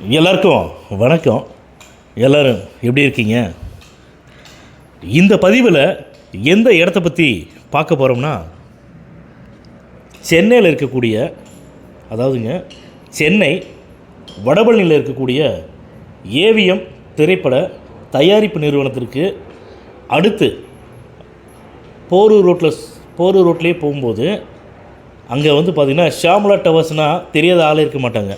எல்லாருக்கும் வணக்கம். எல்லோரும் எப்படி இருக்கீங்க? இந்த பதிவில் எந்த இடத்த பற்றி பார்க்க போகிறோம்னா சென்னையில் இருக்கக்கூடிய அதாவதுங்க சென்னை வடபழனியில் இருக்கக்கூடிய ஏவிஎம் திரைப்பட தயாரிப்பு நிறுவனத்திற்கு அடுத்து போரூர் ரோட்டில் போரூர் ரோட்லேயே போகும்போது அங்கே வந்து பார்த்திங்கன்னா ஷாம்லா டவர்ஸ்னால் தெரியாத ஆளே இருக்க மாட்டாங்க.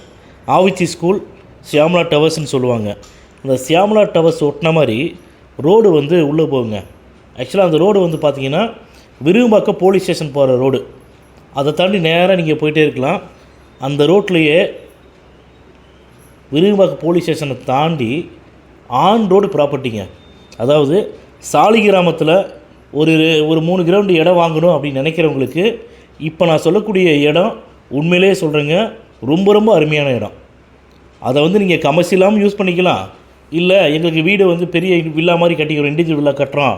ஆவிச்சி ஸ்கூல் ஷியாமலா டவர்ஸ்னு சொல்லுவாங்க. அந்த சியாம்லா டவர்ஸ் ஒட்டின மாதிரி ரோடு வந்து உள்ளே போகுங்க. ஆக்சுவலாக அந்த ரோடு வந்து பார்த்திங்கன்னா விரும்பாக்கம் போலீஸ் ஸ்டேஷன் போகிற ரோடு. அதை தாண்டி நேராக நீங்கள் போயிட்டே இருக்கலாம். அந்த ரோட்லேயே விரும்பாக்கம் போலீஸ் ஸ்டேஷனை தாண்டி ஆன் ரோடு ப்ராப்பர்ட்டிங்க. அதாவது சாலி கிராமத்தில் ஒரு ஒரு மூணு கிரவுண்டு இடம் வாங்கணும் அப்படின்னு நினைக்கிறவங்களுக்கு இப்போ நான் சொல்லக்கூடிய இடம் உண்மையிலேயே சொல்கிறேங்க ரொம்ப ரொம்ப அருமையான இடம். அதை வந்து நீங்கள் கமர்ஷியலாகவும் யூஸ் பண்ணிக்கலாம். இல்லை எங்களுக்கு வீடு வந்து பெரிய வில்லா மாதிரி கட்டிக்கிறோம் இண்டிவிஜுவல் வில்லா கட்டுறோம்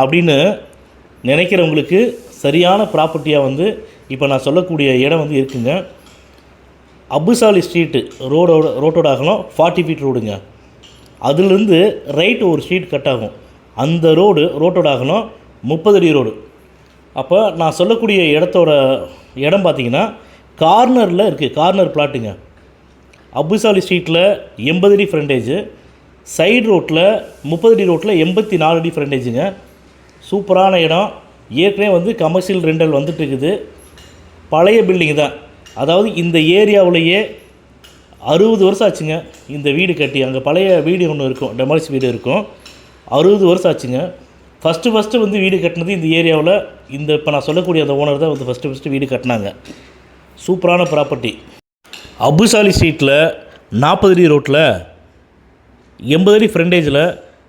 அப்படின்னு நினைக்கிறவங்களுக்கு சரியான ப்ராப்பர்ட்டியாக வந்து இப்போ நான் சொல்லக்கூடிய இடம் வந்து இருக்குங்க. அபுசாலி ஸ்ட்ரீட்டு ரோடோட ரோட்டோட அகலம் ஃபார்ட்டி ஃபீட் ரோடுங்க அதுலேருந்து ரைட்டு ஒரு ஸ்ட்ரீட் கட் ஆகும். அந்த ரோடு ரோட்டோட அகலம் முப்பது அடி ரோடு அப்போ நான் சொல்லக்கூடிய இடத்தோட இடம் பார்த்தீங்கன்னா கார்னரில் இருக்குது கார்னர் பிளாட்டுங்க அபுசாலி ஸ்ட்ரீட்டில் எண்பது அடி ஃப்ரண்டேஜு சைடு ரோட்டில் முப்பது அடி ரோட்டில் எண்பத்தி நாலு அடி ஃப்ரண்டேஜுங்க சூப்பரான இடம். ஏற்கனவே வந்து கமர்ஷியல் ரெண்டல் வந்துட்டு இருக்குது பழைய பில்டிங் தான். அதாவது இந்த ஏரியாவிலேயே அறுபது வருஷம் ஆச்சுங்க. இந்த வீடு கட்டி அங்கே பழைய வீடு ஒன்று இருக்கும் டெமாலிஸ் வீடு இருக்கும். அறுபது வருஷம் ஆச்சுங்க. ஃபஸ்ட்டு ஃபஸ்ட்டு வந்து வீடு கட்டினது இந்த ஏரியாவில். இந்த இப்போ நான் சொல்லக்கூடிய அந்த ஓனர் தான் வந்து ஃபஸ்ட்டு ஃபஸ்ட்டு வீடு கட்டினாங்க. சூப்பரான ப்ராப்பர்ட்டி அபுசாலி ஸ்ட்ரீட்டில் நாற்பது அடி ரோட்டில் எண்பது அடி ஃப்ரண்டேஜில்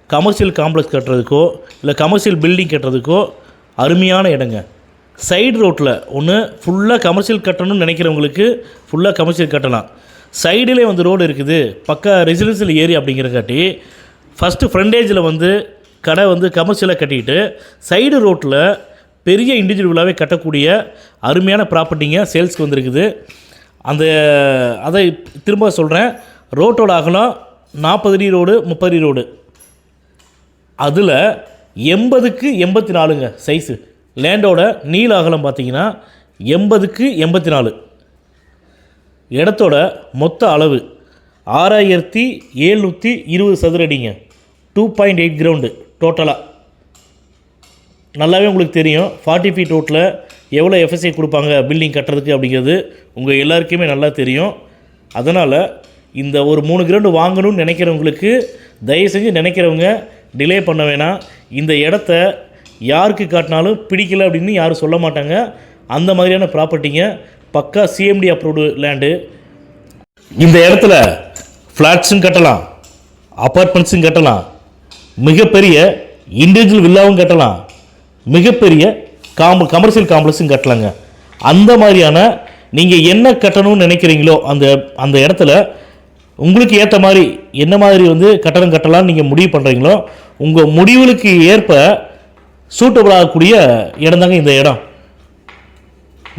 கமர்ஷியல் காம்ப்ளெக்ஸ் கட்டுறதுக்கோ இல்லை கமர்ஷியல் பில்டிங் கட்டுறதுக்கோ அருமையான இடங்க. சைடு ரோட்டில் ஒன்று ஃபுல்லாக கமர்ஷியல் கட்டணும்னு நினைக்கிறவங்களுக்கு ஃபுல்லாக கமர்ஷியல் கட்டலாம். சைடிலே வந்து ரோடு இருக்குது. பக்கா ரெசிடென்சியல் ஏரியா அப்படிங்கிறக்காட்டி ஃபஸ்ட்டு ஃப்ரண்டேஜில் வந்து கடை வந்து கமர்ஷியலாக கட்டிக்கிட்டு சைடு ரோட்டில் பெரிய இண்டிவிஜுவலாகவே கட்டக்கூடிய அருமையான ப்ராப்பர்ட்டிங்க சேல்ஸ்க்கு வந்திருக்குது. அந்த அதை திரும்ப சொல்கிறேன் ரோட்டோட அகலம் நாற்பது அடி ரோடு முப்பது அடி ரோடு. அதில் எண்பதுக்கு எண்பத்தி நாலுங்க சைஸு லேண்டோட நீள அகலம் பார்த்தீங்கன்னா எண்பதுக்கு எண்பத்தி நாலு இடத்தோட மொத்த அளவு ஆறாயிரத்தி எழுநூற்றி இருபது சதுர அடிங்க டூ பாயிண்ட் எயிட் கிரவுண்டு டோட்டலாக நல்லாவே உங்களுக்கு தெரியும். ஃபார்ட்டி ஃபீட் ரோட்டில் எவ்வளோ எஃப்எஸ்ஐ கொடுப்பாங்க பில்டிங் கட்டுறதுக்கு அப்படிங்கிறது உங்கள் எல்லாருக்குமே நல்லா தெரியும். அதனால் இந்த ஒரு மூணு கிரவுண்டு வாங்கணும்னு நினைக்கிறவங்களுக்கு தயவு செஞ்சு நினைக்கிறவங்க டிலே பண்ண வேணாம். இந்த இடத்த யாருக்கு காட்டினாலும் பிடிக்கல அப்படின்னு யாரும் சொல்ல மாட்டாங்க. அந்த மாதிரியான ப்ராப்பர்ட்டிங்க பக்கா சிஎம்டி அப்ரூவ்டு லேண்டு இந்த இடத்துல ஃப்ளாட்ஸும் கட்டலாம் அப்பார்ட்மெண்ட்ஸும் கட்டலாம் மிகப்பெரிய இண்டிவிஜுவல் வில்லாவும் கட்டலாம் மிகப்பெரிய காம் கமர்ஷியல் காம்ப்ளெக்ஸும் கட்டலாங்க. அந்த மாதிரியான நீங்கள் என்ன கட்டணும்னு நினைக்கிறீங்களோ அந்த அந்த இடத்துல உங்களுக்கு ஏற்ற மாதிரி என்ன மாதிரி வந்து கட்டணம் கட்டலாம்னு நீங்கள் முடிவு பண்ணுறீங்களோ உங்கள் முடிவுகளுக்கு ஏற்ப சூட்டபிள் ஆகக்கூடிய இடம் தாங்க இந்த இடம்.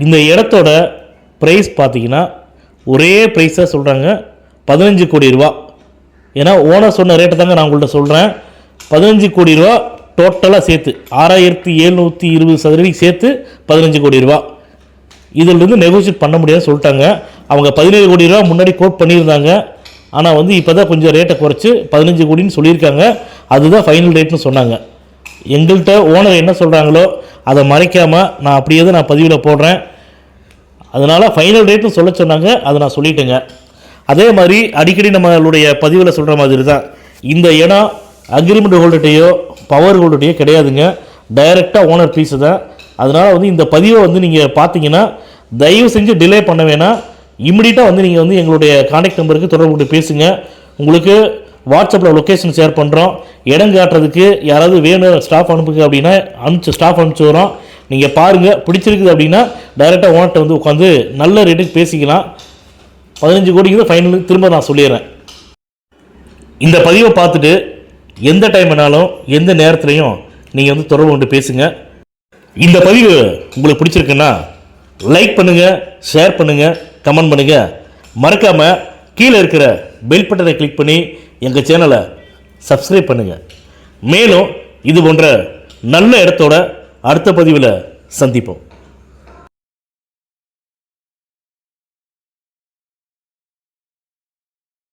இந்த இடத்தோட ப்ரைஸ் பார்த்தீங்கன்னா ஒரே ப்ரைஸாக சொல்கிறாங்க பதினஞ்சு கோடி ரூபா. ஏன்னா ஓனர் சொன்ன ரேட்டை தாங்க நான் உங்கள்கிட்ட சொல்கிறேன் பதினஞ்சு கோடி ரூபா டோட்டலாக சேர்த்து ஆறாயிரத்தி எழுநூற்றி இருபது சதுரடிக்கு சேர்த்து பதினஞ்சு கோடி ரூபா. இதிலிருந்து நெகோஷியேட் பண்ண முடியாதுன்னு சொல்லிட்டாங்க. அவங்க பதினேழு கோடி ரூபா முன்னாடி கோட் பண்ணியிருந்தாங்க. ஆனால் வந்து இப்போ தான் கொஞ்சம் ரேட்டை குறைச்சி பதினஞ்சு கோடின்னு சொல்லியிருக்காங்க. அதுதான் ஃபைனல் ரேட்னு சொன்னாங்க. எங்கள்கிட்ட ஓனர் என்ன சொல்கிறாங்களோ அதை மறைக்காமல் நான் அப்படியே தான் நான் பதிவில் போடுறேன். அதனால் ஃபைனல் ரேட்னு சொல்ல சொன்னாங்க. அதை நான் சொல்லிட்டேங்க. அதே மாதிரி அடிக்கடி நம்மளுடைய பதிவில் சொல்கிற மாதிரி தான் இந்த இடம் அக்ரிமெண்ட் ஹோல்டர்கிட்டையோ பவர் ஹோல்டர்கிட்டையோ கிடையாதுங்க டைரெக்டாக ஓனர் பீஸு தான். அதனால் வந்து இந்த பதிவை வந்து நீங்கள் பார்த்தீங்கன்னா தயவு செஞ்சு டிலே பண்ண வேணாம். இமிடியட்டாக வந்து நீங்கள் வந்து எங்களுடைய காண்டாக்ட் நம்பருக்கு தொடர்பு கொண்டு பேசுங்க. உங்களுக்கு வாட்ஸ்அப்பில் லொக்கேஷன் ஷேர் பண்ணுறோம் இடம் காட்டுறதுக்கு யாராவது வேணும் ஸ்டாஃப் அனுப்புங்க அப்படின்னா அனுப்பிச்சு ஸ்டாஃப் அனுப்பிச்சி வரோம் நீங்கள் பாருங்கள் பிடிச்சிருக்குது அப்படின்னா டைரெக்டாக ஓனர்கிட்ட வந்து உட்காந்து நல்ல ரேட்டுக்கு பேசிக்கலாம். பதினஞ்சு கோடிக்கு தான் ஃபைனல் திரும்ப நான் சொல்லிடுறேன். இந்த பதிவை பார்த்துட்டு எந்த டைம் வேணாலும் எந்த நேரத்துலையும் நீங்கள் வந்து தொடர்பு கொண்டு பேசுங்க. இந்த பதிவு உங்களுக்கு பிடிச்சிருக்குன்னா லைக் பண்ணுங்கள் ஷேர் பண்ணுங்கள் கமெண்ட் பண்ணுங்கள் மறக்காமல் கீழே இருக்கிற பெல் பட்டனை கிளிக் பண்ணி எங்கள் சேனலை சப்ஸ்கிரைப் பண்ணுங்கள் மேலும் இது போன்ற நல்ல இடத்தோட அடுத்த பதிவில் சந்திப்போம்.